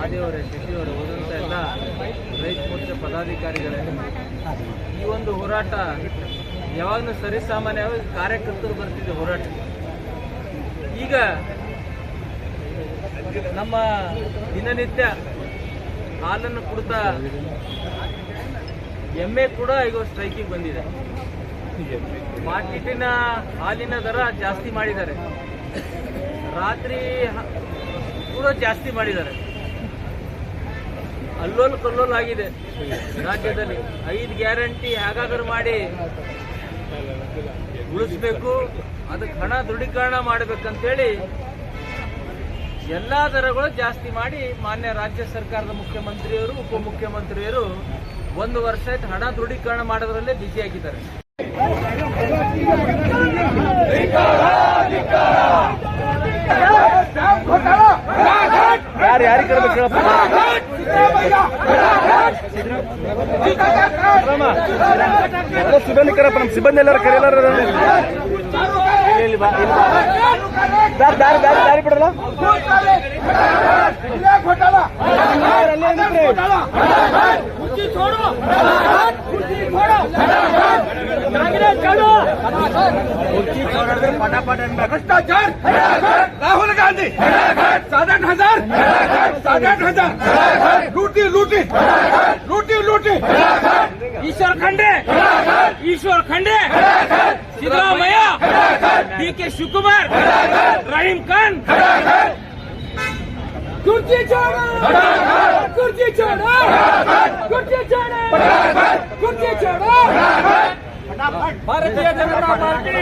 ಮಾದೇವರೇ ಶಶಿಯವರೇ ಹೋದಂಥ ಎಲ್ಲ ರೈತ ಮೋರ್ಚಾ ಪದಾಧಿಕಾರಿಗಳೇ. ಈ ಒಂದು ಹೋರಾಟ ಯಾವಾಗಲೂ ಸರಿಸಾಮಾನ್ಯವಾಗಿ ಕಾರ್ಯಕರ್ತರು ಬರ್ತಿದ್ದೆ ಹೋರಾಟ. ಈಗ ನಮ್ಮ ದಿನನಿತ್ಯ ಹಾಲನ್ನು ಕುಡ್ತಾ ಎಮ್ಮೆ ಕೂಡ ಈಗ ಸ್ಟ್ರೈಕಿಗೆ ಬಂದಿದೆ. ಮಾರ್ಕೆಟಿನ ಹಾಲಿನ ದರ ಜಾಸ್ತಿ ಮಾಡಿದ್ದಾರೆ. ರಾತ್ರಿ ಕೂಡ ಜಾಸ್ತಿ ಮಾಡಿದ್ದಾರೆ. ಅಲ್ಲೋಲ್ ಕಲ್ಲೋಲ್ ಆಗಿದೆ. ರಾಜ್ಯದಲ್ಲಿ ಐದು ಗ್ಯಾರಂಟಿ ಹೇಗಾದ್ರೂ ಮಾಡಿ ಉಳಿಸ್ಬೇಕು. ಅದಕ್ಕೆ ಹಣ ದೃಢೀಕರಣ ಮಾಡಬೇಕಂತೇಳಿ ಎಲ್ಲಾ ದರಗಳು ಜಾಸ್ತಿ ಮಾಡಿ ಮಾನ್ಯ ರಾಜ್ಯ ಸರ್ಕಾರದ ಮುಖ್ಯಮಂತ್ರಿಯವರು ಉಪಮುಖ್ಯಮಂತ್ರಿಯವರು ಒಂದು ವರ್ಷ ಆಯ್ತು ಹಣ ದೃಢೀಕರಣ ಮಾಡೋದ್ರಲ್ಲೇ ಬ್ಯುಸಿಯಾಗಿದ್ದಾರೆ ಸರ್ಕಾರ ಯಾರಿಗೆ ಕೇಳಬೇಕು ಹೇಳಪ್ಪ ಎಲ್ಲ ಸಿಬ್ಬಂದಿ ಕರಪ್ಪ ನಮ್ಮ ಸಿಬ್ಬಂದಿ ಎಲ್ಲರೂ ಕರೆಯಲಾರ ದಾರಿ ದಾರಿ ದಾರಿ ದಾರಿ ಬಿಡಲ್ಲ ಭ್ರಷ್ಟಾಚಾರ ರಾಹುಲ್ ಗಾಂಧಿ घाट आठ हज़ार साढ़े हज़ार, लूटी लूटी लूटी लूटी। ईश्वर खंडे ईश्वर खंडे सिद्धरामैया डी के शिव कुमार रहीम खान। कुर्सी छोड़ो कुर्सी छोड़ो कुर्सी छोड़ो कुर्सी छोड़ो। ಭಾರತೀಯ ಜನತಾ ಪಾರ್ಟಿ.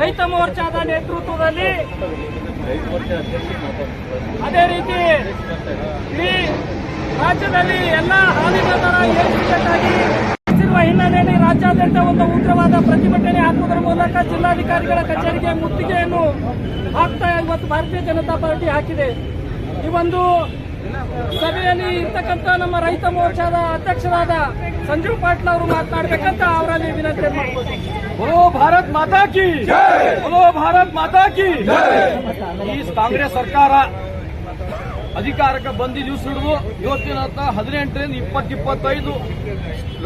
ರೈತ ಮೋರ್ಚಾದ ನೇತೃತ್ವದಲ್ಲಿ ಅದೇ ರೀತಿ ಇಡೀ ರಾಜ್ಯದಲ್ಲಿ ಎಲ್ಲ ಹಾಲಿನ ದರ ಹಿನ್ನೆಲೆಯಲ್ಲಿ ರಾಜ್ಯಾದ್ಯಂತ ಒಂದು ಉಗ್ರವಾದ ಪ್ರತಿಭಟನೆ ಹಾಕುವುದರ ಮೂಲಕ ಜಿಲ್ಲಾಧಿಕಾರಿಗಳ ಕಚೇರಿಗೆ ಮುತ್ತಿಗೆಯನ್ನು ಹಾಕ್ತಾ ಇವತ್ತು ಭಾರತೀಯ ಜನತಾ ಪಾರ್ಟಿ ಹಾಕಿದೆ. ಈ ಒಂದು ಸಭೆಯಲ್ಲಿ ಇರ್ತಕ್ಕಂಥ ನಮ್ಮ ರೈತ ಮೋರ್ಚಾದ ಅಧ್ಯಕ್ಷರಾದ ಸಂಜೀವ್ ಪಾಟ್ಲ ಅವರು ಮಾತನಾಡಬೇಕಂತ ಅವರಲ್ಲಿ ವಿನಂತಿ ಮಾಡ್ಬೋದು. ಭಾರತ್ ಮಾತಾ ಕಿ ಬರೋ ಭಾರತ್ ಮಾತಾ ಕಿ ಈ ಕಾಂಗ್ರೆಸ್ ಸರ್ಕಾರ ಅಧಿಕಾರಕ್ಕೆ ಬಂದಿ ದಿವಸ ಹಿಡಿದು ಇವತ್ತಿನ ಹದಿನೆಂಟರಿಂದ ಇಪ್ಪತ್ತು ಇಪ್ಪತ್ತೈದು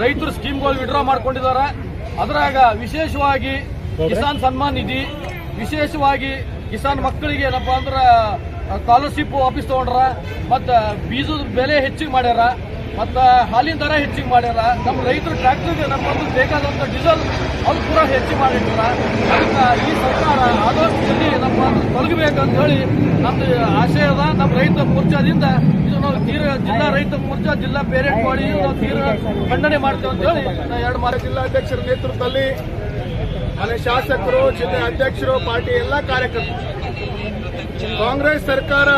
ರೈತರು ಸ್ಕೀಮ್ಗಳು ವಿಡ್ರಾ ಮಾಡ್ಕೊಂಡಿದ್ದಾರೆ. ಅದರಾಗ ವಿಶೇಷವಾಗಿ ಕಿಸಾನ್ ಸನ್ಮಾನ್ ನಿಧಿ, ವಿಶೇಷವಾಗಿ ಕಿಸಾನ್ ಮಕ್ಕಳಿಗೆ ಏನಪ್ಪಾ ಅಂದ್ರೆ ಸ್ಕಾಲರ್ಶಿಪ್ ವಾಪಸ್ ತಗೊಂಡ್ರ, ಮತ್ತೆ ಬೀಜದ ಬೆಲೆ ಹೆಚ್ಚಿಗೆ ಮಾಡ್ಯಾರ. ಮತ್ತ ಹಾಲಿನ ದರ ಹೆಚ್ಚಿಗೆ ಮಾಡ್ಯಾರ. ನಮ್ಮ ರೈತರು ಟ್ರ್ಯಾಕ್ಟರ್ಗೆ ನಮ್ಮದು ಬೇಕಾದಂಥ ಡೀಸೆಲ್ ಅದು ಕೂಡ ಹೆಚ್ಚಿಗೆ ಮಾಡಿಟ್ಟಿಲ್ಲ ಅದಕ್ಕೆ ಈ ಸರ್ಕಾರ ಆದಷ್ಟು ನಮ್ಮ ತೊಲಗಬೇಕಂತ ಹೇಳಿ ನಮ್ದು ಆಶಯ ಅದ. ನಮ್ಮ ರೈತ ಮೋರ್ಚಾದಿಂದ ಇದು ನಾವು ತೀರ ಜಿಲ್ಲಾ ರೈತ ಮೋರ್ಚಾ, ಜಿಲ್ಲಾ ಪೇರೆಂಟ್ ಮಾಡಿ ನಾವು ತೀರ ಖಂಡನೆ ಮಾಡ್ತೇವೆ ಅಂತ ಹೇಳಿ ಎರಡು ಜಿಲ್ಲಾ ಜಿಲ್ಲಾಧ್ಯಕ್ಷರ ನೇತೃತ್ವದಲ್ಲಿ ಅಲ್ಲಿ ಶಾಸಕರು, ಜಿಲ್ಲೆ ಅಧ್ಯಕ್ಷರು, ಪಾರ್ಟಿ ಎಲ್ಲ ಕಾರ್ಯಕರ್ತರು. ಕಾಂಗ್ರೆಸ್ ಸರ್ಕಾರ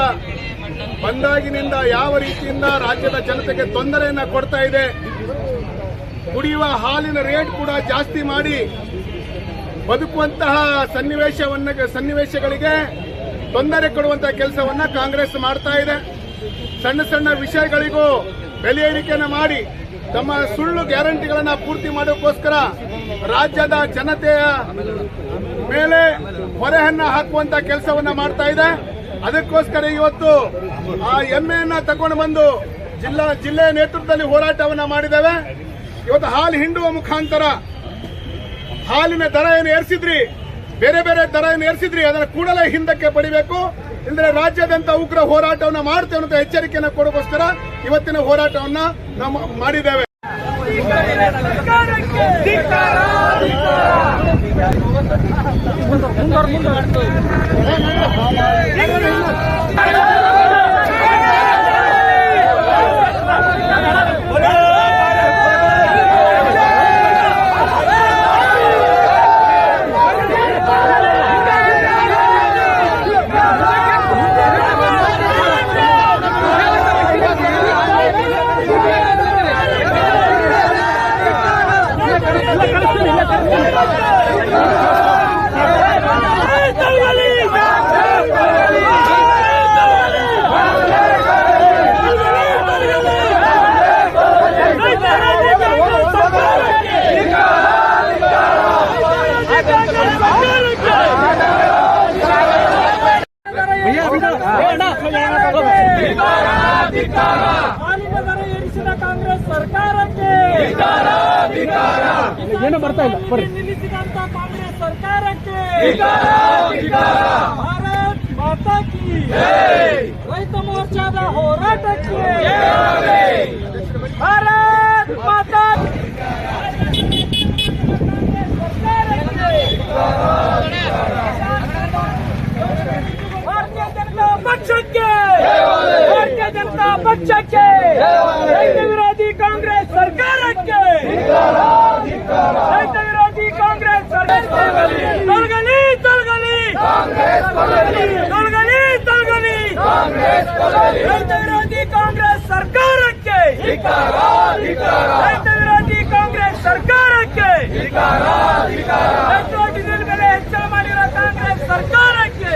ಬಂದಾಗಿನಿಂದ ಯಾವ ರೀತಿಯಿಂದ ರಾಜ್ಯದ ಜನತೆಗೆ ತೊಂದರೆಯನ್ನ ಕೊಡ್ತಾ ಇದೆ? ಕುಡಿಯುವ ಹಾಲಿನ ರೇಟ್ ಕೂಡ ಜಾಸ್ತಿ ಮಾಡಿ ಬದುಕುವಂತಹ ಸನ್ನಿವೇಶವನ್ನ, ಸನ್ನಿವೇಶಗಳಿಗೆ ತೊಂದರೆ ಕೊಡುವಂತಹ ಕೆಲಸವನ್ನ ಕಾಂಗ್ರೆಸ್ ಮಾಡ್ತಾ ಇದೆ. ಸಣ್ಣ ಸಣ್ಣ ವಿಷಯಗಳಿಗೂ ಬೆಲೆ ಏರಿಕೆಯನ್ನು ಮಾಡಿ ತಮ್ಮ ಸುಳ್ಳು ಗ್ಯಾರಂಟಿಗಳನ್ನ ಪೂರ್ತಿ ಮಾಡೋಕ್ಕೋಸ್ಕರ ರಾಜ್ಯದ ಜನತೆಯ ಮೇಲೆ ಹೊರೆಯನ್ನ ಹಾಕುವಂತ ಕೆಲಸವನ್ನ ಮಾಡ್ತಾ ಇದೆ. ಅದಕ್ಕೋಸ್ಕರ ಇವತ್ತು ಆ ಎಮ್ಮೆಯನ್ನ ತಗೊಂಡು ಬಂದು ಜಿಲ್ಲಾ ಜಿಲ್ಲೆಯ ನೇತೃತ್ವದಲ್ಲಿ ಹೋರಾಟವನ್ನ ಮಾಡಿದ್ದೇವೆ. ಇವತ್ತು ಹಾಲು ಹಿಂಡುವ ಮುಖಾಂತರ ಹಾಲಿನ ದರ ಏನು ಏರಿಸಿದ್ರಿ. ಬೇರೆ ಬೇರೆ ದರ ಏನು ಏರಿಸಿದ್ರಿ. ಅದನ್ನು ಕೂಡಲೇ ಹಿಂದಕ್ಕೆ ಪಡಿಬೇಕು. ಇಲ್ಲದ್ರೆ ರಾಜ್ಯಾದ್ಯಂತ ಉಗ್ರ ಹೋರಾಟವನ್ನ ಮಾಡ್ತೇವೆ ಅಂತ ಎಚ್ಚರಿಕೆಯನ್ನು ಕೊಡೋಕೋಸ್ಕರ ಇವತ್ತಿನ ಹೋರಾಟವನ್ನ ನಾವು ಮಾಡಿದ್ದೇವೆ. ¡Ay, ಹಾಲಿನ ದರ ಏರಿಸಿದ ಕಾಂಗ್ರೆಸ್ ಸರ್ಕಾರಕ್ಕೆ. ಏನು ಬರ್ತಾ ಇಲ್ಲ ಬರ್ರಿ. ನಿಲ್ಲಿಸಿದಂತ ಕಾಂಗ್ರೆಸ್ ಸರ್ಕಾರಕ್ಕೆ. ಭಾರತ್ ಮಾತಾ ಕಿ ರೈತ ಮೋರ್ಚಾದ ಹೋರಾಟಕ್ಕೆ. ಭಾರತ್ ಮಾತಾ ಭಾರತೀಯ ಜನತಾ ಪಕ್ಷಕ್ಕೆ ಭಾರತೀಯ ಜನತಾ ಪಕ್ಷಕ್ಕೆ ರೈತ ವಿರೋಧಿ ಕಾಂಗ್ರೆಸ್ ಸರ್ಕಾರಕ್ಕೆ. ರೈತ ವಿರೋಧಿ ಕಾಂಗ್ರೆಸ್ ತೊಲಗಲಿ ತೊಲಗಲಿ. ತೊಲಗಲಿ ತೊಲಗಲಿ. ರೈತ ವಿರೋಧಿ ಕಾಂಗ್ರೆಸ್ ಸರ್ಕಾರಕ್ಕೆ. ರೈತ ವಿರೋಧಿ ಕಾಂಗ್ರೆಸ್ ಸರ್ಕಾರಕ್ಕೆ. ಮಾಡಿರೋ ಕಾಂಗ್ರೆಸ್ ಸರ್ಕಾರಕ್ಕೆ.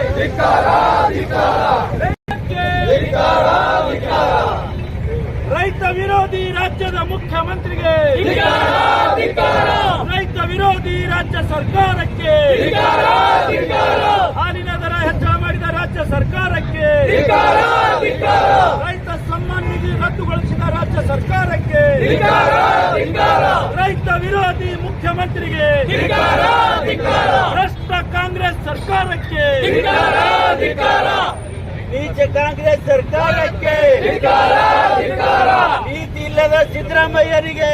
ರೈತ ವಿರೋಧಿ ರಾಜ್ಯದ ಮುಖ್ಯಮಂತ್ರಿಗೆ ರೈತ ವಿರೋಧಿ ರಾಜ್ಯ ಸರ್ಕಾರಕ್ಕೆ ಹಾಲಿನ ದರ ಹೆಚ್ಚಳ ಮಾಡಿದ ರಾಜ್ಯ ಸರ್ಕಾರಕ್ಕೆ ರೈತ ಸಮ್ಮಾನ್ ನಿಧಿ ರದ್ದುಗೊಳಿಸಿದ ರಾಜ್ಯ ಸರ್ಕಾರಕ್ಕೆ ರೈತ ವಿರೋಧಿ ಮುಖ್ಯಮಂತ್ರಿಗೆ ಭ್ರಷ್ಟ ಕಾಂಗ್ರೆಸ್ ಸರ್ಕಾರಕ್ಕೆ ನೀಚ ಕಾಂಗ್ರೆಸ್ ಸರ್ಕಾರಕ್ಕೆ ಸಿದ್ದರಾಮಯ್ಯರಿಗೆ